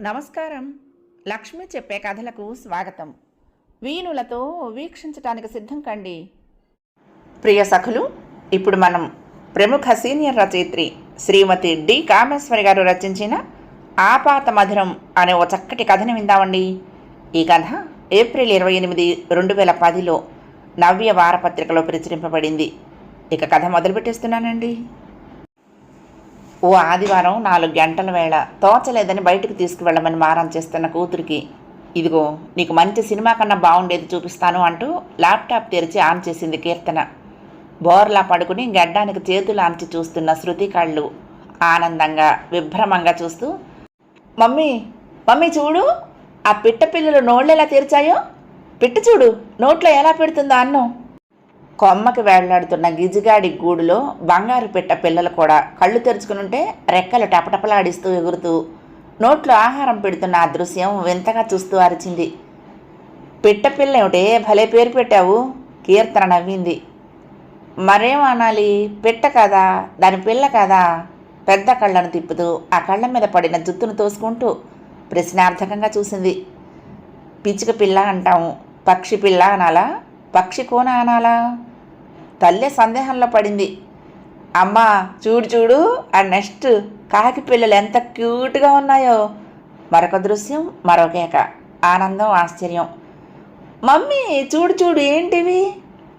నమస్కారం. లక్ష్మి చెప్పే కథలకు స్వాగతం. వీణులతో వీక్షించటానికి సిద్ధం కండి. ప్రియ సఖులు ఇప్పుడు మనం ప్రముఖ సీనియర్ రచయిత్రి శ్రీమతి డి. కామేశ్వరి గారు రచించిన ఆపాత మధురం అనే ఓ చక్కటి కథని విందామండి. ఈ కథ ఏప్రిల్ ఇరవై ఎనిమిది రెండు వేల పదిలో నవ్య వారపత్రికలో ప్రచురింపబడింది. ఇక కథ మొదలుపెట్టేస్తున్నానండి. ఓ ఆదివారం నాలుగు గంటల వేళ తోచలేదని బయటకు తీసుకువెళ్ళమని మారం చేస్తున్న కూతురికి ఇదిగో నీకు మంచి సినిమా కన్నా బాగుండేది చూపిస్తాను అంటూ ల్యాప్టాప్ తెరిచి ఆన్ చేసింది కీర్తన. బోర్లా పడుకుని గడ్డానికి చేతులు ఆంచి చూస్తున్న శృతి కళ్ళు ఆనందంగా విభ్రమంగా చూస్తూ మమ్మీ మమ్మీ చూడు ఆ పిట్ట పిల్లలు నోళ్ళు ఎలా తెరిచాయో? పిట్ట చూడు నోట్లో ఎలా పెడుతుందో అన్నం. కొమ్మకి వేళ్ళాడుతున్న గిజిగాడి గూడులో బంగారు పెట్ట పిల్లలు కూడా కళ్ళు తెరుచుకునుంటే రెక్కలు టపటపలాడిస్తూ ఎగురుతూ నోట్లో ఆహారం పెడుతున్న ఆ దృశ్యం వింతగా చూస్తూ అరిచింది. పిట్ట పిల్ల ఏమిటే భలే పేరు పెట్టావు కీర్తన నవ్వింది. మరేం అనాలి? పిట్ట కదా? దాని పిల్ల కదా? పెద్ద కళ్ళను తిప్పుతూ ఆ కళ్ళ మీద పడిన జుత్తును తోసుకుంటూ ప్రశ్నార్థకంగా చూసింది. పిచ్చుక పిల్ల అంటాము పక్షి పిల్ల అనాలా? పక్షి కోన అనాలా? తల్లి సందేహంలో పడింది. అమ్మా చూడు చూడు ఆ నెక్స్ట్ కాకి పిల్లలు ఎంత క్యూట్గా ఉన్నాయో. మరొక దృశ్యం మరొకేక ఆనందం ఆశ్చర్యం. మమ్మీ చూడు చూడు ఏంటివి?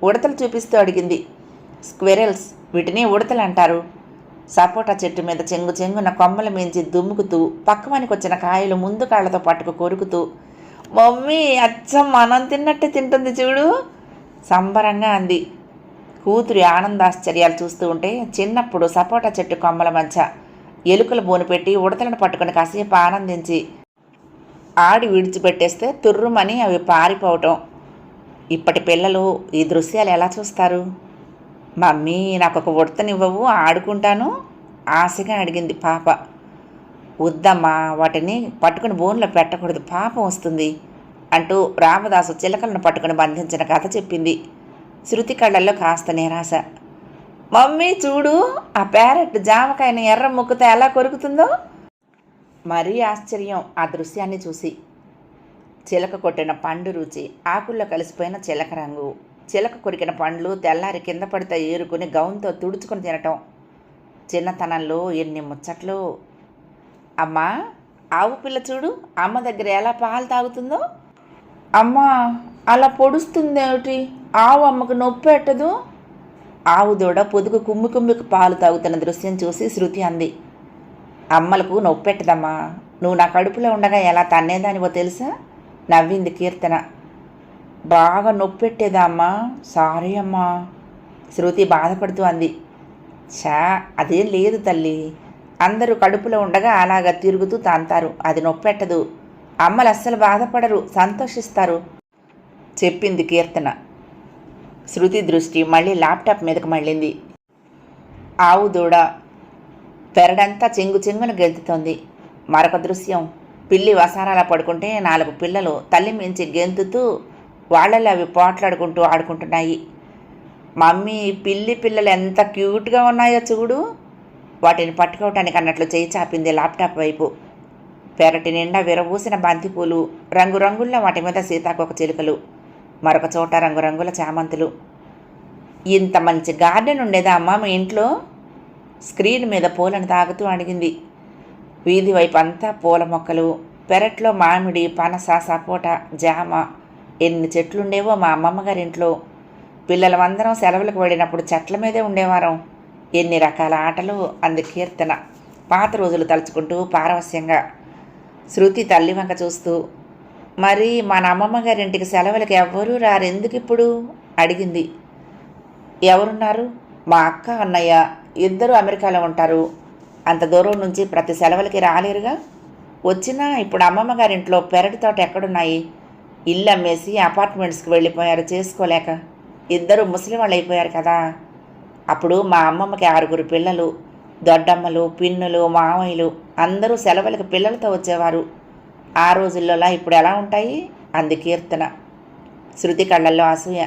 ఉడతలు చూపిస్తూ అడిగింది. స్క్వెరల్స్ వీటిని ఉడతలు అంటారు. సపోటా చెట్టు మీద చెంగు చెంగున కొమ్మల మించి దుమ్ముకుతూ పక్కవానికి వచ్చిన కాయలు ముందు కాళ్ళతో పట్టుకు కొరుకుతూ మమ్మీ అచ్చం మనం తిన్నట్టే తింటుంది చూడు. సంబరంగా అంది. కూతురి ఆనందాశ్చర్యాలు చూస్తూ ఉంటే చిన్నప్పుడు సపోటా చెట్టు కొమ్మల మధ్య ఎలుకల బోను పెట్టి ఉడతలను పట్టుకుని కాసేపు ఆనందించి ఆడి విడిచిపెట్టేస్తే తుర్రుమని అవి పారిపోవటం. ఇప్పటి పిల్లలు ఈ దృశ్యాలు ఎలా చూస్తారు? మమ్మీ నాకు ఒక ఉడతనివ్వవు ఆడుకుంటాను ఆశగా అడిగింది పాప. వద్దమ్మా వాటిని పట్టుకుని బోన్లో పెట్టకూడదు పాపం వస్తుంది. అంటూ రామదాసు చిలకలను పట్టుకుని బంధించిన కథ చెప్పింది. శృతి కళ్ళల్లో కాస్త నిరాశ. మమ్మీ చూడు ఆ ప్యారెట్ జామకాయని ఎర్ర ముక్కుతో ఎలా కొరుకుతుందో? మరీ ఆశ్చర్యం ఆ దృశ్యాన్ని చూసి. చిలక కొట్టిన పండు రుచి ఆకుల్లో కలిసిపోయిన చిలక రంగు. చిలక కొరికిన పండ్లు తెల్లారి కింద పడితే ఏరుకుని గౌన్తో తుడుచుకొని తినటం. చిన్నతనంలో ఎన్ని ముచ్చట్లు. అమ్మా ఆవు పిల్ల చూడు అమ్మ దగ్గర ఎలా పాలు తాగుతుందో? అమ్మా అలా పొడుస్తుందేమిటి? ఆవు అమ్మకు నొప్పి పెట్టదు ఆవు దూడ పొదుగు కుమ్మి కుమ్మికి పాలు తాగుతున్న దృశ్యం చూసి శృతి అంది. అమ్మలకు నొప్పి పెట్టదమ్మా నువ్వు నా కడుపులో ఉండగా ఎలా తన్నేదానివో తెలుసా? నవ్వింది కీర్తన. బాగా నొప్పి పెట్టేదా అమ్మా? సారీ అమ్మా. శృతి బాధపడుతూ అంది. చా అదేం లేదు తల్లి. అందరూ కడుపులో ఉండగా అలాగా తిరుగుతూ తాంతారు. అది నొప్పెట్టదు అమ్మలు అస్సలు బాధపడరు సంతోషిస్తారు చెప్పింది కీర్తన. శృతి దృష్టి మళ్ళీ ల్యాప్టాప్ మీదకు మళ్ళింది. ఆవు దూడ పెరడంతా చెంగు చెంగున గెంతుతోంది. మరొక దృశ్యం పిల్లి వసారాల పడుకుంటే నాలుగు పిల్లలు తల్లి మించి గెంతుతూ వాళ్ళలో అవి పోట్లాడుకుంటూ ఆడుకుంటున్నాయి. మమ్మీ పిల్లి పిల్లలు ఎంత క్యూట్గా ఉన్నాయో చూడు. వాటిని పట్టుకోవటానికి అన్నట్లు చేయి చాపింది ల్యాప్టాప్ వైపు. పెరటి నిండా విరబూసిన బంతిపూలు రంగురంగుల్లో వాటి మీద సీతాకోక చిలుకలు మరొక చోట రంగురంగుల చామంతులు. ఇంత మంచి గార్డెన్ ఉండేదా అమ్మ మీ ఇంట్లో? స్క్రీన్ మీద పూలను తాగుతూ అడిగింది. వీధి వైపు అంతా పూల మొక్కలు పెరట్లో మామిడి పనస సపోటా జామ. ఎన్ని చెట్లుండేవో మా అమ్మమ్మ గారి ఇంట్లో. పిల్లలమందరం సెలవులకు వెళ్ళినప్పుడు చెట్ల మీదే ఉండేవారం. ఎన్ని రకాల ఆటలు అంది కీర్తన. పాత రోజులు తలుచుకుంటూ పారవస్యంగా శృతి తల్లి వంక చూస్తూ మరి మన అమ్మమ్మ గారింటికి సెలవులకి ఎవ్వరూ రారు. ఎందుకు ఇప్పుడు అడిగింది. ఎవరున్నారు? మా అక్క అన్నయ్య. ఇద్దరు అమెరికాలో ఉంటారు. అంత దూరం నుంచి ప్రతి సెలవులకి రాలేరుగా? వచ్చినా ఇప్పుడు అమ్మమ్మ గారింట్లో పెరటి తోట ఎక్కడున్నాయి? ఇల్లు అమ్మేసి అపార్ట్మెంట్స్కి వెళ్ళిపోయారు చేసుకోలేక. ఇద్దరు ముసలి వాళ్ళు అయిపోయారు కదా. అప్పుడు మా అమ్మమ్మకి ఆరుగురు పిల్లలు. దొడ్డమ్మలు పిన్నులు మామయ్యలు అందరూ సెలవులకు పిల్లలతో వచ్చేవారు. ఆ రోజుల్లోలా ఇప్పుడు ఎలా ఉంటాయి? అంది కీర్తన. శృతి కళ్ళల్లో అసూయ.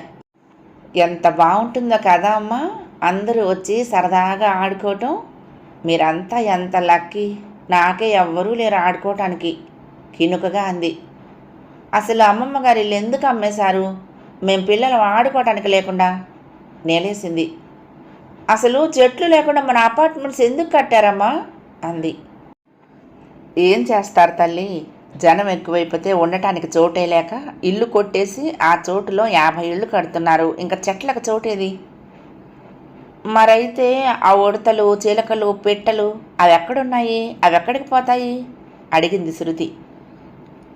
ఎంత బాగుంటుందో కదా అమ్మా! అందరూ వచ్చి సరదాగా ఆడుకోవటం. మీరంతా ఎంత లక్కీ! నాకే ఎవ్వరూ లేరు ఆడుకోవటానికి. కినుకగా అంది. అసలు అమ్మమ్మ గారు ఇల్లు ఎందుకు అమ్మేశారు? మేం పిల్లలు ఆడుకోవటానికి లేకుండా నేలేసింది. అసలు చెట్లు లేకుండా మన అపార్ట్మెంట్స్ ఎందుకు కట్టారమ్మా? అంది. ఏం చేస్తారు తల్లి? జనం ఎక్కువైపోతే ఉండటానికి చోటే లేక ఇల్లు కొట్టేసి ఆ చోటులో యాభై ఇళ్ళు కడుతున్నారు. ఇంకా చెట్లకు చోటేది? మరైతే ఆ ఉడతలు చిలకలు పెట్టలు అవి ఎక్కడున్నాయి? అవి ఎక్కడికి పోతాయి? అడిగింది శృతి.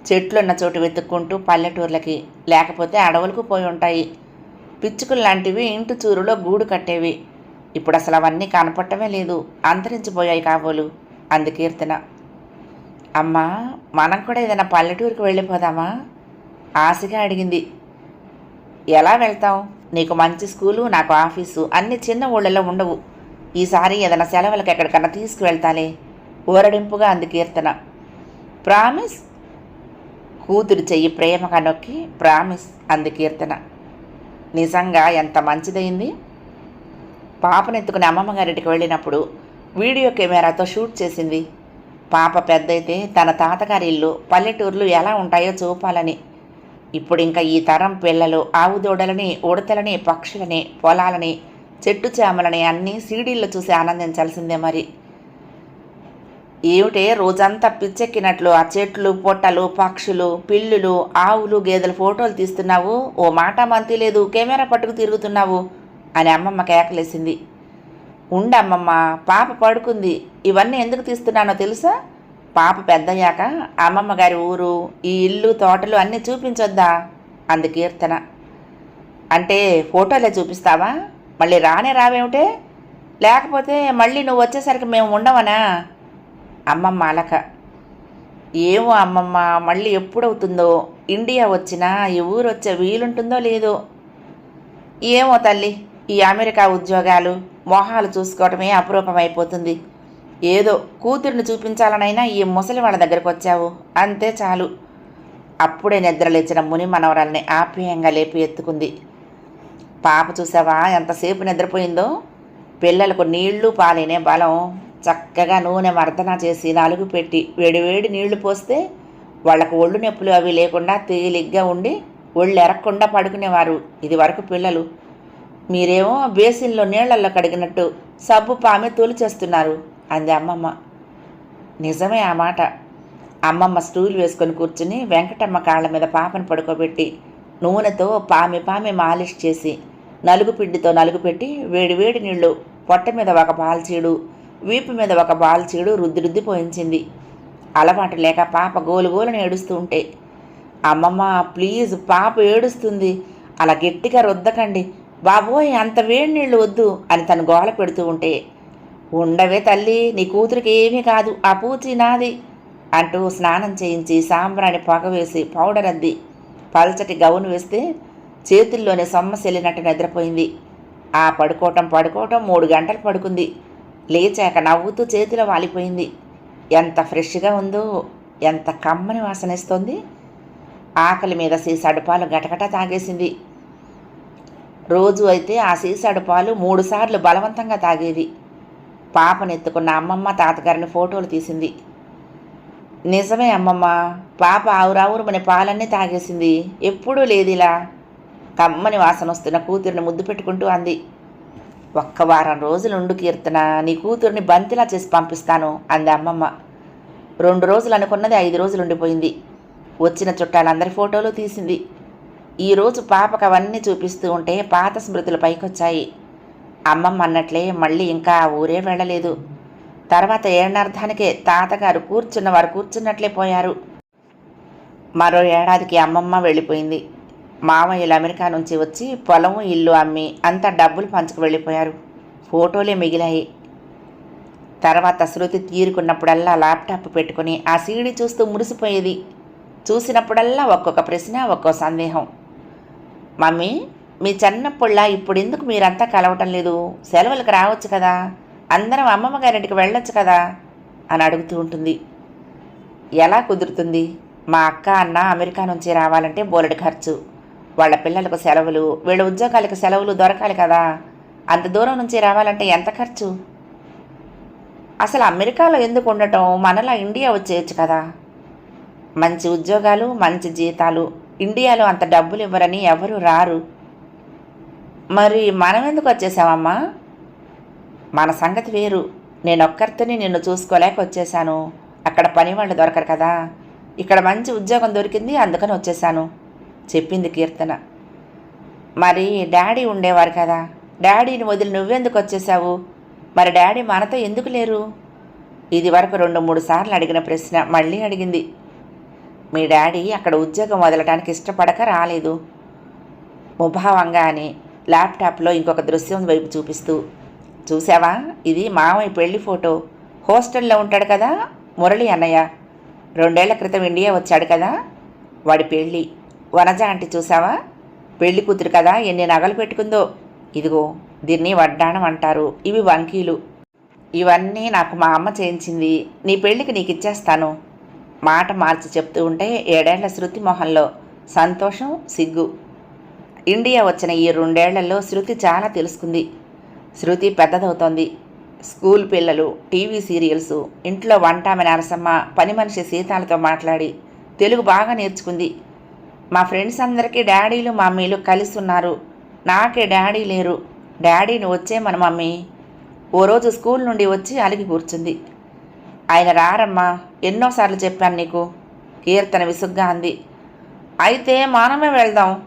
చెట్లున్న చోటు వెతుక్కుంటూ పల్లెటూర్లకి లేకపోతే అడవులకు పోయి ఉంటాయి. పిచ్చుకలు లాంటివి ఇంటి చూరులో గూడు కట్టేవి. ఇప్పుడు అసలు అవన్నీ కనపడటమే లేదు. అంతరించిపోయాయి కాబోలు. అంది కీర్తన. అమ్మా మనం కూడా ఏదైనా పల్లెటూరుకి వెళ్ళిపోదామా? ఆశగా అడిగింది. ఎలా వెళ్తాం నీకు మంచి స్కూలు నాకు ఆఫీసు అన్ని చిన్న ఊళ్ళలో ఉండవు. ఈసారి ఏదైనా సెలవులకు ఎక్కడికన్నా తీసుకువెళ్తాలే. ఊరడింపుగా అంది కీర్తన. ప్రామిస్? కూతురు చెయ్యి ప్రేమగా నొక్కి ప్రామిస్ అంది కీర్తన. నిజంగా ఎంత మంచిదైంది పాపనెత్తుకుని అమ్మమ్మ గారింటికి వెళ్ళినప్పుడు వీడియో కెమెరాతో షూట్ చేసింది. పాప పెద్దయితే తన తాతగారి ఇల్లు పల్లెటూర్లు ఎలా ఉంటాయో చూపాలని. ఇప్పుడు ఇంకా ఈ తరం పిల్లలు ఆవు దూడలని ఉడతలని పక్షులని పొలాలని చెట్టు చేమలని అన్నీ సీడీల్లో చూసి ఆనందించాల్సిందే మరి. ఏమిటే రోజంతా పిచ్చెక్కినట్లు ఆ చెట్లు పొట్టలు పక్షులు పిల్లులు ఆవులు గేదెల ఫోటోలు తీస్తున్నావు? ఓ మాట మంతి లేదు కెమెరా పట్టుకు తిరుగుతున్నావు? అని అమ్మమ్మ కేకలేసింది ఉండమ్మమ్మ పాప పడుకుంది. ఇవన్నీ ఎందుకు తీస్తున్నానో తెలుసా? పాప పెద్దయ్యాక అమ్మమ్మ గారి ఊరు ఈ ఇల్లు తోటలు అన్నీ చూపించొద్దా? అంది కీర్తన. అంటే ఫోటోలే చూపిస్తావా? మళ్ళీ రానే రావేమిటే? లేకపోతే మళ్ళీ నువ్వు వచ్చేసరికి మేము ఉండవనా? అమ్మమ్మ అలక. ఏమో అమ్మమ్మ మళ్ళీ ఎప్పుడవుతుందో? ఇండియా వచ్చినా ఈ ఊరు వచ్చే వీలుంటుందో లేదో? ఏమో తల్లి ఈ అమెరికా ఉద్యోగాలు మొహాలు చూసుకోవటమే అపురూపమైపోతుంది. అయిపోతుంది ఏదో కూతుర్ని చూపించాలనైనా ఈ ముసలి వాళ్ళ దగ్గరకు వచ్చావు. అంతే చాలు. అప్పుడే నిద్రలేచిన ముని మనవరాల్ని ఆప్యాయంగా లేపి ఎత్తుకుంది. పాప చూసావా ఎంతసేపు నిద్రపోయిందో? పిల్లలకు నీళ్ళు పాలేనే బలం చక్కగా నూనె మర్దన చేసి నలుగు పెట్టి వేడివేడి నీళ్ళు పోస్తే వాళ్ళకు ఒళ్ళు నొప్పులు అవి లేకుండా తేలిగ్గా ఉండి ఒళ్ళు ఎరక్కుండా పడుకునేవారు. ఇది వరకు పిల్లలు మీరేమో బేసిన్లో నీళ్ళల్లో కడిగినట్టు సబ్బు పామె తొలిచేస్తున్నారు అంది అమ్మమ్మ. నిజమే ఆ మాట. అమ్మమ్మ స్టూల్ వేసుకొని కూర్చుని వెంకటమ్మ కాళ్ళ మీద పాపను పడుకోబెట్టి నూనెతో పామి పామి మాలిష్ చేసి నలుగు పిండితో నలుగు పెట్టి వేడి వేడి నీళ్ళు పొట్ట మీద ఒక బాల్చీడు వీపు మీద ఒక బాల్చీడు రుద్ది రుద్ది పోయించింది. అలవాటు లేక పాప గోలుగోలుని ఏడుస్తూ ఉంటే అమ్మమ్మ ప్లీజ్ పాప ఏడుస్తుంది అలా గట్టిగా రుద్దకండి బాబోయ్ అంత వేడి నీళ్ళు వద్దు అని తను గోల పెడుతూ ఉంటే ఉండవే తల్లి నీ కూతురికి ఏమీ కాదు ఆ పూచి నాది అంటూ స్నానం చేయించి సాంబ్రాణి పొగ వేసి పౌడర్ అద్ది. పల్చటి గౌను వేస్తే చేతుల్లోనే సొమ్మసెల్లినట్టు నిద్రపోయింది. ఆ పడుకోవటం పడుకోవటం మూడు గంటలు పడుకుంది. లేచాక నవ్వుతూ చేతిలో వాలిపోయింది. ఎంత ఫ్రెష్గా ఉందో ఎంత కమ్మని వాసనేస్తోంది ఆకలి మీద సీసడుపాలు గటగట తాగేసింది. రోజు అయితే ఆ సీసాడు పాలు మూడుసార్లు బలవంతంగా తాగేది. పాపనెత్తుకున్న అమ్మమ్మ తాతగారిని ఫోటోలు తీసింది. నిజమే అమ్మమ్మ పాప ఆవురావురు మన పాలన్నీ తాగేసింది. ఎప్పుడూ లేదిలా? కమ్మని వాసన వస్తున్న కూతురిని ముద్దు పెట్టుకుంటూ అంది. ఒక్క వారం రోజులు ఉండు కీర్తన నీ కూతుర్ని బంతిలా చేసి పంపిస్తాను అంది అమ్మమ్మ. రెండు రోజులు అనుకున్నది ఐదు రోజులు ఉండిపోయింది. వచ్చిన చుట్టాలందరి ఫోటోలు తీసింది. ఈరోజు పాపకు అవన్నీ చూపిస్తూ ఉంటే పాత స్మృతులు పైకొచ్చాయి. అమ్మమ్మ అన్నట్లే మళ్ళీ ఇంకా ఊరే వెళ్ళలేదు. తర్వాత ఏడార్థానికే తాతగారు కూర్చున్నవారు కూర్చున్నట్లే పోయారు. మరో ఏడాదికి అమ్మమ్మ వెళ్ళిపోయింది. మామయ్యలు అమెరికా నుంచి వచ్చి పొలం ఇల్లు అమ్మి అంతా డబ్బులు పంచుకు వెళ్ళిపోయారు. ఫోటోలే మిగిలాయి. తర్వాత శృతి తీరుకున్నప్పుడల్లా ల్యాప్టాప్ పెట్టుకుని ఆ సీడీ చూస్తూ మురిసిపోయేది. చూసినప్పుడల్లా ఒక్కొక్క ప్రశ్న ఒక్కో సందేహం. మమ్మీ మీ చిన్నప్పుళ్ళ ఇప్పుడు ఎందుకు మీరంతా కలవటం లేదు? సెలవులకు రావచ్చు కదా? అందరం అమ్మమ్మ గారింటికి వెళ్ళొచ్చు కదా? అని అడుగుతూ ఉంటుంది. ఎలా కుదురుతుంది? మా అక్క అన్న అమెరికా నుంచి రావాలంటే బోలెడు ఖర్చు. వాళ్ళ పిల్లలకు సెలవులు వీళ్ళ ఉద్యోగాలకు సెలవులు దొరకాలి కదా? అంత దూరం నుంచి రావాలంటే ఎంత ఖర్చు? అసలు అమెరికాలో ఎందుకు ఉండటం? మనలా ఇండియా వచ్చేయచ్చు కదా? మంచి ఉద్యోగాలు మంచి జీతాలు ఇండియాలో అంత డబ్బులు ఇవ్వరని ఎవరు రారు. మరి మనం ఎందుకు వచ్చేసామమ్మా? మన సంగతి వేరు. నేను నిన్ను చూసుకోలేక వచ్చేసాను. అక్కడ పని వాళ్ళు దొరకరు కదా. ఇక్కడ మంచి ఉద్యోగం దొరికింది అందుకని వచ్చేసాను. చెప్పింది కీర్తన. మరి డాడీ ఉండేవారు కదా. డాడీని వదిలి నువ్వెందుకు వచ్చేసావు? మరి డాడీ మనతో ఎందుకు లేరు? ఇది వరకు రెండు మూడు సార్లు అడిగిన ప్రశ్న మళ్ళీ అడిగింది. మీ డాడీ అక్కడ ఉద్యోగం వదలటానికి ఇష్టపడక రాలేదు. ముభావంగా అని ల్యాప్టాప్లో ఇంకొక దృశ్యం వైపు చూపిస్తూ చూసావా ఇది మామయ్య పెళ్ళి ఫోటో. హోస్టల్లో ఉంటాడు కదా మురళి అన్నయ్య. రెండేళ్ళ క్రితం ఇండియా వచ్చాడు కదా వాడి పెళ్ళి వనజ అంటే చూసావా పెళ్ళి కూతురు కదా ఎన్ని నగలు పెట్టుకుందో. ఇదిగో దీన్ని వడ్డాణం అంటారు. ఇవి వంకీలు. ఇవన్నీ నాకు మా అమ్మ చేయించింది. నీ పెళ్ళికి నీకు ఇచ్చేస్తాను మాట మార్చి చెప్తూ ఉంటే ఏడేళ్ళ శృతి మొహంలో సంతోషం సిగ్గు. ఇండియా వచ్చిన ఈ రెండేళ్ళలో శృతి చాలా తెలుసుకుంది. శృతి పెద్దదవుతోంది. స్కూల్ పిల్లలు టీవీ సీరియల్స్ ఇంట్లో వంటామె నరసమ్మ పని మనిషి సీతాలతో మాట్లాడి తెలుగు బాగా నేర్చుకుంది. మా ఫ్రెండ్స్ అందరికీ డాడీలు మమ్మీలు కలిసి ఉన్నారు. నాకే డాడీ లేరు. డాడీని వచ్చే మన మమ్మీ. ఓ రోజు స్కూల్ నుండి వచ్చి అలిగి కూర్చుంది. ఆయన రారమ్మా ఎన్నోసార్లు చెప్పాను నీకు. కీర్తన విసుగ్గా అంది. అయితే మనమే వెళ్దాం.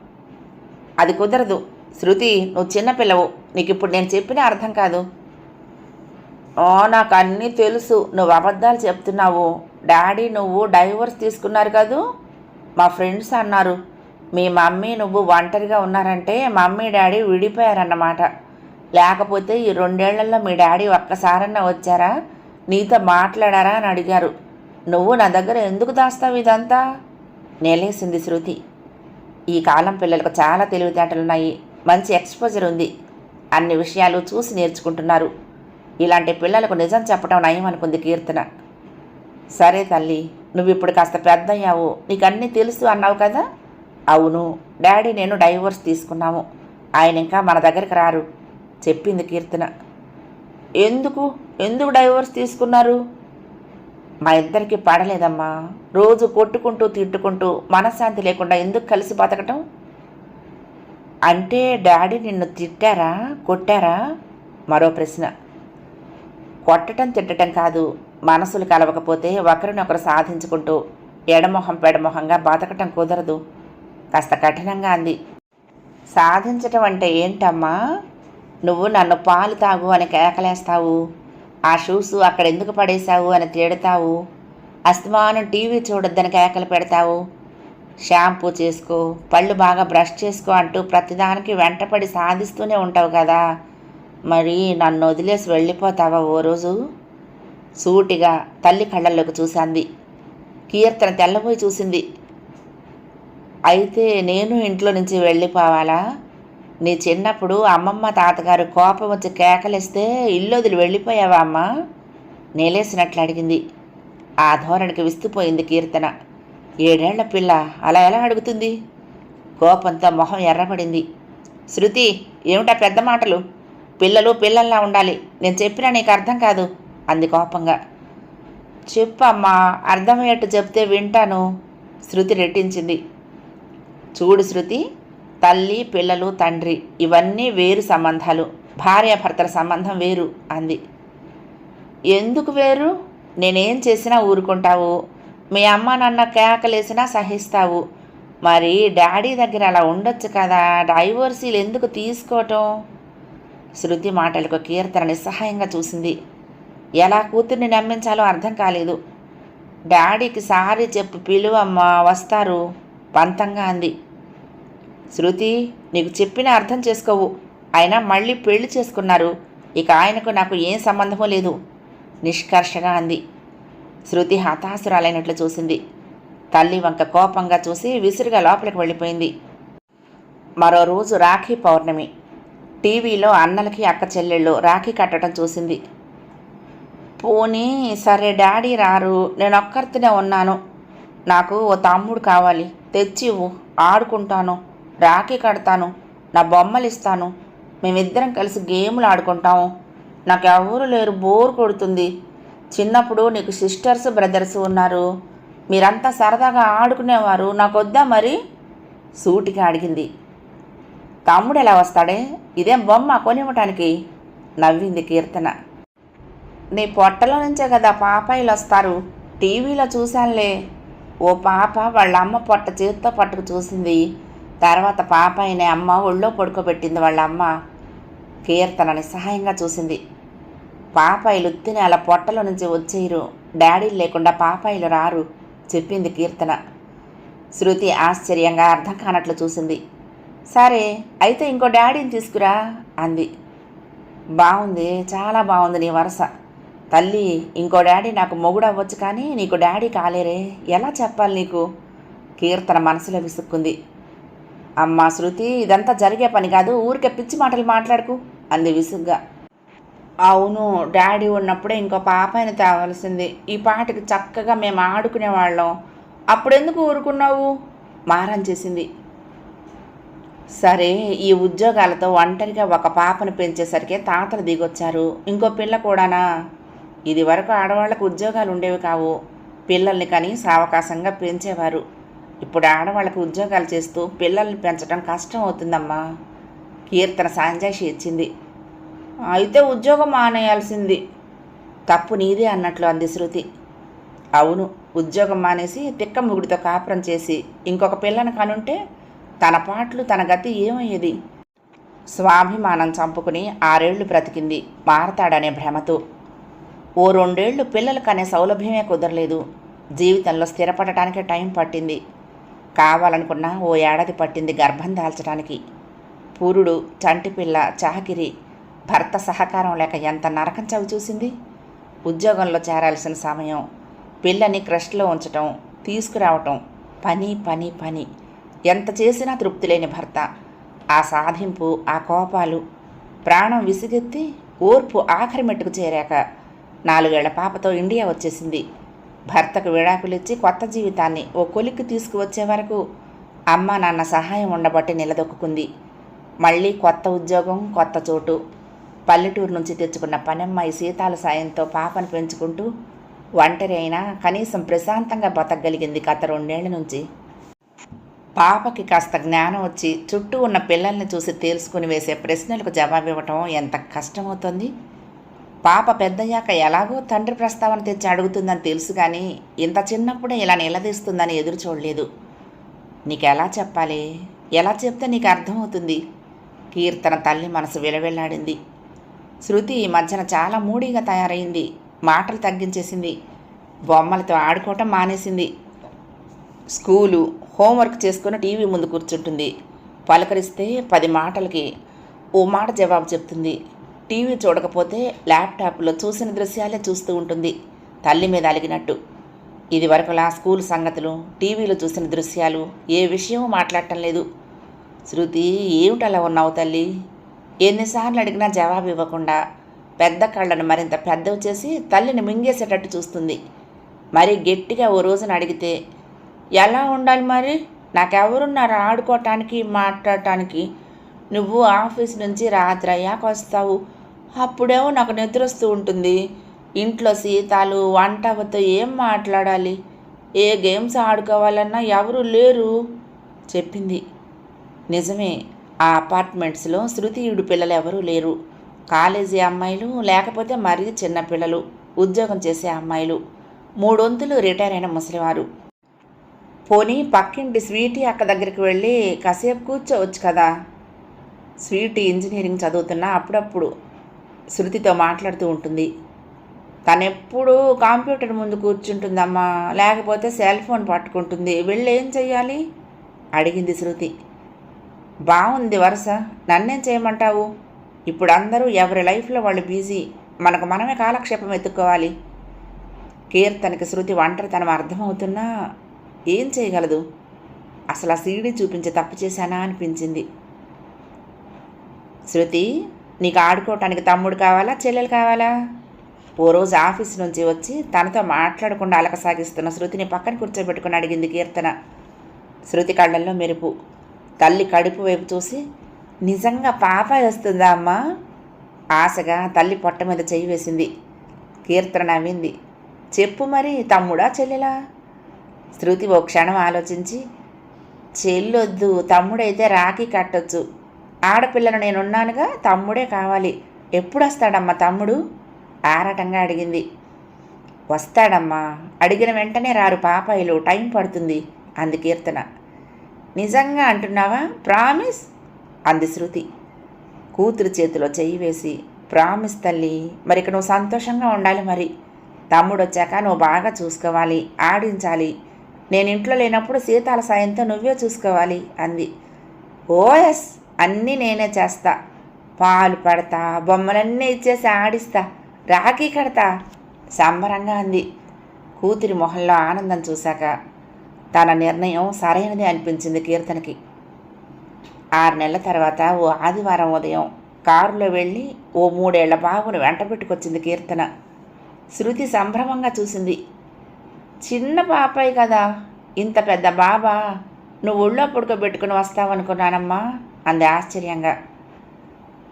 అది కుదరదు. శృతి నువ్వు చిన్నపిల్లవు నీకు ఇప్పుడు నేను చెప్పిన అర్థం కాదు. ఓ నాకు అన్నీ తెలుసు. నువ్వు అబద్ధాలు చెప్తున్నావు. డాడీ నువ్వు డైవర్స్ తీసుకున్నారు కదూ? మా ఫ్రెండ్స్ అన్నారు. మీ మమ్మీ నువ్వు ఒంటరిగా ఉన్నారంటే మమ్మీ డాడీ విడిపోయారన్నమాట. లేకపోతే ఈ రెండేళ్ళలో మీ డాడీ ఒక్కసారన్నా వచ్చారా? నీతో మాట్లాడారా అని అడిగారు. నువ్వు నా దగ్గర ఎందుకు దాస్తావు ఇదంతా? నేలేసింది శృతి. ఈ కాలం పిల్లలకు చాలా తెలివితేటలున్నాయి. మంచి ఎక్స్పోజర్ ఉంది. అన్ని విషయాలు చూసి నేర్చుకుంటున్నారు. ఇలాంటి పిల్లలకు నిజం చెప్పడం నయం అనుకుంది కీర్తన. సరే తల్లి నువ్వు ఇప్పుడు కాస్త పెద్దయ్యావు. నీకు అన్నీ తెలుసు అన్నావు కదా? అవును. డాడీ నేను డైవోర్స్ తీసుకున్నాము. ఆయన ఇంకా మన దగ్గరికి రారు. చెప్పింది కీర్తన. ఎందుకు? ఎందుకు డైవోర్స్ తీసుకున్నారు? మా ఇద్దరికి పడలేదమ్మా. రోజు కొట్టుకుంటూ తిట్టుకుంటూ మనశ్శాంతి లేకుండా ఎందుకు కలిసి బతకటం? అంటే డాడీ నిన్ను తిట్టారా? కొట్టారా? మరో ప్రశ్న. కొట్టటం తిట్టటం కాదు. మనసులు కలవకపోతే ఒకరినొకరు సాధించుకుంటూ ఎడమొహం పెడమొహంగా బతకటం కుదరదు. కాస్త కఠినంగా అంది. సాధించటం అంటే ఏంటమ్మా? నువ్వు నన్ను పాలు తాగు అని కేకలేస్తావు. ఆ షూస్ అక్కడ ఎందుకు పడేశావు అని తేడతావు? అస్తమానం టీవీ చూడొద్దని కేకలు పెడతావు. షాంపూ చేసుకో పళ్ళు బాగా బ్రష్ చేసుకో అంటూ ప్రతిదానికి వెంటపడి సాధిస్తూనే ఉంటావు కదా. మరి నన్ను వదిలేసి వెళ్ళిపోతావా ఓ రోజు? సూటిగా తల్లి కళ్ళల్లోకి చూశాంది. కీర్తన తెల్లబోయి చూసింది. అయితే నేను ఇంట్లో నుంచి వెళ్ళిపోవాలా? నీ చిన్నప్పుడు అమ్మమ్మ తాతగారు కోపం వచ్చి కేకలేస్తే ఇల్లు వదిలి వెళ్ళిపోయావా అమ్మా? నేలేసినట్లు అడిగింది. ఆ ధోరణికి విస్తుపోయింది కీర్తన. ఏడేళ్ళ పిల్ల అలా ఎలా అడుగుతుంది? కోపంతో మొహం ఎర్రబడింది. శృతి ఏమిటా పెద్ద మాటలు? పిల్లలు పిల్లల్లా ఉండాలి. నేను చెప్పినా నీకు అర్థం కాదు అంది కోపంగా. చెప్పమ్మా అర్థమయ్యేట్టు చెప్తే వింటాను శృతి రెట్టించింది. చూడు శృతి తల్లి పిల్లలు తండ్రి ఇవన్నీ వేరు సంబంధాలు. భార్యాభర్తల సంబంధం వేరు అంది. ఎందుకు వేరు? నేనేం చేసినా ఊరుకుంటావు. మీ అమ్మ నాన్న కేకలేసినా సహిస్తావు. మరి డాడీ దగ్గర అలా ఉండొచ్చు కదా? డైవోర్సీలు ఎందుకు తీసుకోవటం? శృతి మాటలకు కీర్తన నిస్సహాయంగా చూసింది. ఎలా కూతుర్ని నమ్మించాలో అర్థం కాలేదు. డాడీకి సారీ చెప్పు పిలువమ్మా వస్తారు పంతంగా అంది. శృతి నీకు చెప్పిన అర్థం చేసుకోవు. అయినా మళ్ళీ పెళ్ళి చేసుకున్నారు. ఇక ఆయనకు నాకు ఏం సంబంధమూ లేదు. నిష్కర్షగా అంది. శృతి హతాసురాలైనట్లు చూసింది. తల్లి వంక కోపంగా చూసి విసురుగా లోపలికి వెళ్ళిపోయింది. మరో రోజు రాఖీ పౌర్ణమి. టీవీలో అన్నలకి అక్క చెల్లెళ్ళు రాఖీ కట్టడం చూసింది. పోనీ సరే డాడీ రారు నేను ఒక్కరితోనే ఉన్నాను. నాకు ఓ తమ్ముడు కావాలి. తెచ్చివు ఆడుకుంటాను. రాఖీ కడతాను. నా బొమ్మలు ఇస్తాను మేమిద్దరం కలిసి గేములు ఆడుకుంటాము. నాకు ఎవరు లేరు. బోర్ కొడుతుంది. చిన్నప్పుడు నీకు సిస్టర్స్ బ్రదర్స్ ఉన్నారు. మీరంతా సరదాగా ఆడుకునేవారు. నాకు వద్దా మరి? సూటిగా అడిగింది. తమ్ముడు ఎలా వస్తాడే? ఇదేం బొమ్మ కొనివ్వటానికి? నవ్వింది కీర్తన. నీ పొట్టలో నుంచే కదా పాపాయిలు వస్తారు. టీవీలో చూశానులే. ఓ పాప వాళ్ళ అమ్మ పొట్ట చేతితో పట్టుకు చూసింది. తర్వాత పాపాయిని అమ్మ ఒళ్ళో పడుకోబెట్టింది వాళ్ళ అమ్మ. కీర్తనని సహాయంగా చూసింది. పాపాయిలు ఉత్తిని అలా పొట్టలో నుంచి వచ్చేయరు. డాడీలు లేకుండా పాపాయిలు రారు చెప్పింది కీర్తన. శృతి ఆశ్చర్యంగా అర్థం కానట్లు చూసింది. సరే అయితే ఇంకో డాడీని తీసుకురా అంది. బాగుంది చాలా బాగుంది నీ వరుస. తల్లి ఇంకో డాడీ నాకు మొగుడు అవ్వచ్చు కానీ నీకు డాడీ కాలేరే ఎలా చెప్పాలి నీకు? కీర్తన మనసులో విసుక్కుంది. అమ్మా శృతి ఇదంతా జరిగే పని కాదు ఊరికే పిచ్చి మాటలు మాట్లాడుకు అంది విసుగ్గా. అవును డాడీ ఉన్నప్పుడే ఇంకో పాపాయిని తేవలసింది. ఈ పాటకి చక్కగా మేము ఆడుకునేవాళ్ళం అప్పుడెందుకు ఊరుకున్నావు? మారం చేసింది. సరే ఈ ఉద్యోగాలతో ఒంటరిగా ఒక పాపను పెంచేసరికి తాతలు దిగొచ్చారు. ఇంకో పిల్ల కూడానా? ఇది వరకు ఆడవాళ్ళకు ఉద్యోగాలు ఉండేవి కావు. పిల్లల్ని కానీ సావకాశంగా పెంచేవారు. ఇప్పుడు ఆడవాళ్ళకి ఉద్యోగాలు చేస్తూ పిల్లల్ని పెంచడం కష్టం అవుతుందమ్మా. కీర్తన సాంజాషి ఇచ్చింది. అయితే ఉద్యోగం మానేయాల్సింది. తప్పు నీదే అన్నట్లు అంది శృతి. అవును ఉద్యోగం మానేసి తిక్క ముగుడితో కాపురం చేసి ఇంకొక పిల్లను కనుంటే తన పాటలు తన గతి ఏమయ్యేది? స్వాభిమానం చంపుకుని ఆరేళ్ళు బ్రతికింది మారతాడనే భ్రమతో. ఓ రెండేళ్ళు పిల్లలు కనే సౌలభ్యమే కుదరలేదు. జీవితంలో స్థిరపడటానికే టైం పట్టింది. కావాలనుకున్నా ఓ ఏడాది పట్టింది గర్భం దాల్చడానికి పూరుడు చంటిపిల్ల చాకిరి భర్త సహకారం లేక ఎంత నరకం చవి చూసింది? ఉద్యోగంలో చేరాల్సిన సమయం పిల్లని క్రష్లో ఉంచటం తీసుకురావటం పని పని పని. ఎంత చేసినా తృప్తి లేని భర్త. ఆ సాధింపు ఆ కోపాలు. ప్రాణం విసిగెత్తి ఓర్పు ఆఖరి మెట్టుకు చేరాక నాలుగేళ్ళ పాపతో ఇండియా వచ్చేసింది. భర్తకు విడాకులిచ్చి కొత్త జీవితాన్ని ఓ కొలిక్కి తీసుకువచ్చే వరకు అమ్మ నాన్న సహాయం ఉండబట్టి నిలదొక్కుంది మళ్ళీ కొత్త ఉద్యోగం కొత్త చోటు. పల్లెటూరు నుంచి తెచ్చుకున్న పనమ్మాయి సీతాల సాయంతో పాపను పెంచుకుంటూ ఒంటరి అయినా కనీసం ప్రశాంతంగా బతకగలిగింది గత రెండేళ్ళ నుంచి. పాపకి కాస్త జ్ఞానం వచ్చి చుట్టూ ఉన్న పిల్లల్ని చూసి తేల్చుకుని వేసే ప్రశ్నలకు జవాబివ్వటం ఎంత కష్టమవుతుంది? పాప పెద్దయ్యాక ఎలాగో తండ్రి ప్రస్తావన తెచ్చి అడుగుతుందని తెలుసు కానీ ఇంత చిన్నప్పుడే ఇలా నిలదీస్తుందని ఎదురు చూడలేదు. నీకు ఎలా చెప్పాలి? ఎలా చెప్తే నీకు అర్థమవుతుంది? కీర్తన తల్లి మనసు విలవెల్లాడింది. శృతి ఈ మధ్యన చాలా మూడీగా తయారైంది. మాటలు తగ్గించేసింది. బొమ్మలతో ఆడుకోవటం మానేసింది. స్కూలు హోంవర్క్ చేసుకుని టీవీ ముందు కూర్చుంటుంది. పలకరిస్తే పది మాటలకి ఓ మాట జవాబు చెప్తుంది. టీవీ చూడకపోతే ల్యాప్టాప్లో చూసిన దృశ్యాలే చూస్తూ ఉంటుంది. తల్లి మీద అలిగినట్టు. ఇది వరకులా స్కూల్ సంగతులు టీవీలో చూసిన దృశ్యాలు ఏ విషయమూ మాట్లాడటం లేదు. శృతి ఏమిటలా ఉన్నావు తల్లి? ఎన్నిసార్లు అడిగినా జవాబు ఇవ్వకుండా పెద్ద కళ్ళను మరింత పెద్దవి చేసి తల్లిని మింగేసేటట్టు చూస్తుంది. మరి గట్టిగా ఓ రోజున అడిగితే ఎలా ఉండాలి మరి? నాకెవరున్నారు ఆడుకోవటానికి మాట్లాడటానికి? నువ్వు ఆఫీస్ నుంచి రాత్రి అయ్యాక వస్తావు. అప్పుడేమో నాకు నిద్ర వస్తూ ఉంటుంది. ఇంట్లో సీతాలు వంటవతో ఏం మాట్లాడాలి? ఏ గేమ్స్ ఆడుకోవాలన్నా ఎవరు లేరు చెప్పింది. నిజమే ఆ అపార్ట్మెంట్స్లో శృతియుడు పిల్లలు ఎవరూ లేరు. కాలేజీ అమ్మాయిలు లేకపోతే మరీ చిన్నపిల్లలు ఉద్యోగం చేసే అమ్మాయిలు. మూడొంతులు రిటైర్ అయిన ముసలివారు. పోనీ పక్కింటి స్వీటీ అక్క దగ్గరికి వెళ్ళి కాసేపు కూర్చోవచ్చు కదా? స్వీట్ ఇంజనీరింగ్ చదువుతున్నా అప్పుడప్పుడు శృతితో మాట్లాడుతూ ఉంటుంది. తనెప్పుడు కంప్యూటర్ ముందు కూర్చుంటుందమ్మా లేకపోతే సెల్ ఫోన్ పట్టుకుంటుంది. వెళ్ళి ఏం చెయ్యాలి? అడిగింది శృతి. బాగుంది వరుస నన్నేం చేయమంటావు? ఇప్పుడు అందరూ ఎవరి లైఫ్లో వాళ్ళు బిజీ మనకు మనమే కాలక్షేపం ఎత్తుక్కోవాలి. కీర్తనకి శృతి ఒంటరితనం అర్థమవుతున్నా ఏం చేయగలదు? అసలు ఆ సీడీ చూపించి తప్పు చేశానా అనిపించింది. శృతి నీకు ఆడుకోవటానికి తమ్ముడు కావాలా చెల్లెలు కావాలా? ఓ రోజు ఆఫీస్ నుంచి వచ్చి తనతో మాట్లాడకుండా అలకసాగిస్తున్న శృతిని పక్కన కూర్చోబెట్టుకుని అడిగింది కీర్తన. శృతి కళ్ళల్లో మెరుపు. తల్లి కడుపు వైపు చూసి నిజంగా పాప వస్తుందా అమ్మా? ఆశగా తల్లి పొట్ట మీద చేయి వేసింది. కీర్తన నవ్వింది. చెప్పు మరి తమ్ముడా చెల్లెలా? శృతి ఓ క్షణం ఆలోచించి చెల్లొద్దు తమ్ముడైతే రాఖీ కట్టొచ్చు. ఆడపిల్లను నేనున్నానుగా తమ్ముడే కావాలి. ఎప్పుడు వస్తాడమ్మా తమ్ముడు? ఆరాటంగా అడిగింది. వస్తాడమ్మా. అడిగిన వెంటనే రారు పాపాయిలు టైం పడుతుంది అంది కీర్తన. నిజంగా అంటున్నావా? ప్రామిస్? అంది శృతి. కూతురు చేతిలో చెయ్యి వేసి ప్రామిస్ తల్లి మరి ఇక నువ్వు సంతోషంగా ఉండాలి మరి. తమ్ముడు వచ్చాక నువ్వు బాగా చూసుకోవాలి ఆడించాలి. నేను ఇంట్లో లేనప్పుడు సీతాల సాయంతో నువ్వే చూసుకోవాలి అంది. ఓఎస్ అన్నీ నేనే చేస్తా. పాలు పడతా బొమ్మలన్నీ ఇచ్చేసి ఆడిస్తా. రాఖీ కడతా. సంబరంగా అంది. కూతురి మొహంలో ఆనందం చూశాక తన నిర్ణయం సరైనది అనిపించింది కీర్తనకి. ఆరు నెలల తర్వాత ఓ ఆదివారం ఉదయం కారులో వెళ్ళి ఓ మూడేళ్ళ బాబును వెంట పెట్టుకొచ్చింది కీర్తన. శృతి సంభ్రమంగా చూసింది. చిన్న పాపాయి కదా ఇంత పెద్ద బాబా నువ్వు ఒళ్ళో పడుకోబెట్టుకుని వస్తావనుకున్నానమ్మా. అంది ఆశ్చర్యంగా.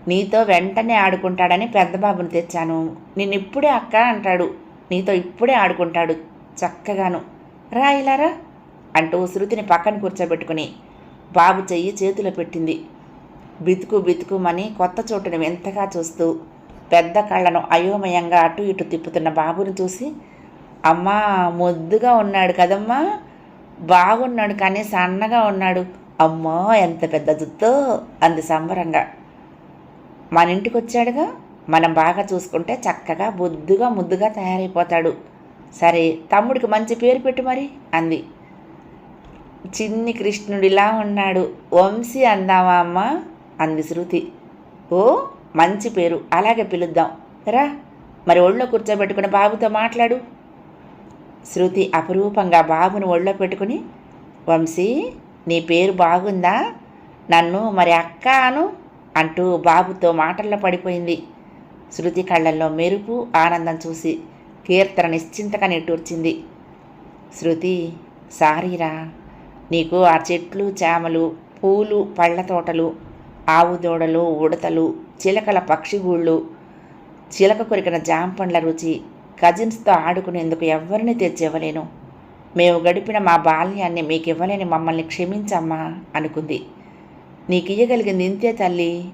నీతో వెంటనే ఆడుకుంటాడని పెద్ద బాబుని తెచ్చాను. నిన్ను ఇప్పుడే అక్క అంటాడు. నీతో ఇప్పుడే ఆడుకుంటాడు చక్కగాను. రా ఇలారా అంటూ శృతిని పక్కన కూర్చోబెట్టుకుని బాబు చెయ్యి చేతిలో పెట్టింది. బితుకు బితుకుమని కొత్త చోటుని వింతగా చూస్తూ పెద్ద కళ్ళను అయోమయంగా అటు ఇటు తిప్పుతున్న బాబుని చూసి అమ్మా ముద్దుగా ఉన్నాడు కదమ్మా. బాగున్నాడు కానీ సన్నగా ఉన్నాడు. అమ్మో ఎంత పెద్ద జుత్తో అంది సంబరంగా. మన ఇంటికి వచ్చాడుగా? మనం బాగా చూసుకుంటే చక్కగా బొద్దుగా ముద్దుగా తయారైపోతాడు. సరే తమ్ముడికి మంచి పేరు పెట్టు మరి అంది. చిన్ని కృష్ణుడిలా ఉన్నాడు. వంశీ అందామా అమ్మ? అంది శృతి. ఓ మంచి పేరు. అలాగే పిలుద్దాం. రా మరి ఒళ్ళో కూర్చోబెట్టుకుని బాబుతో మాట్లాడు. శృతి అపురూపంగా బాబుని ఒళ్ళో పెట్టుకుని వంశీ నీ పేరు బాగుందా? నన్ను మరి అక్క అను అంటూ బాబుతో మాటల్లో పడిపోయింది. శృతి కళ్ళల్లో మెరుపు ఆనందం చూసి కీర్తన నిశ్చింతగా నిట్టూర్చింది. శృతి సారీరా నీకు ఆ చెట్లు చేమలు పూలు పళ్ళ తోటలు ఆవు దూడలు ఉడతలు చిలకల పక్షిగూళ్ళు చిలక కొరికిన జాంపండ్ల రుచి కజిన్స్తో ఆడుకునేందుకు ఎవరిని తెచ్చివ్వలేను. మేము గడిపిన మా బాల్యాన్ని మీకు ఇవ్వలేని మమ్మల్ని క్షమించమ్మా అనుకుంది. నీకు ఇయ్యగలిగింది ఇంతే తల్లి.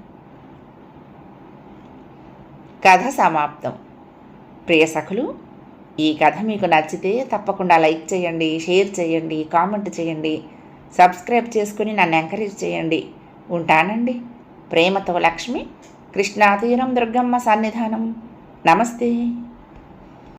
కథ సమాప్తం. ప్రియ సఖులు ఈ కథ మీకు నచ్చితే తప్పకుండా లైక్ చేయండి షేర్ చేయండి కామెంట్ చేయండి సబ్స్క్రైబ్ చేసుకుని నన్ను ఎంకరేజ్ చేయండి. ఉంటానండి. ప్రేమతో లక్ష్మి కృష్ణాతీరం దుర్గమ్మ సన్నిధానం. నమస్తే.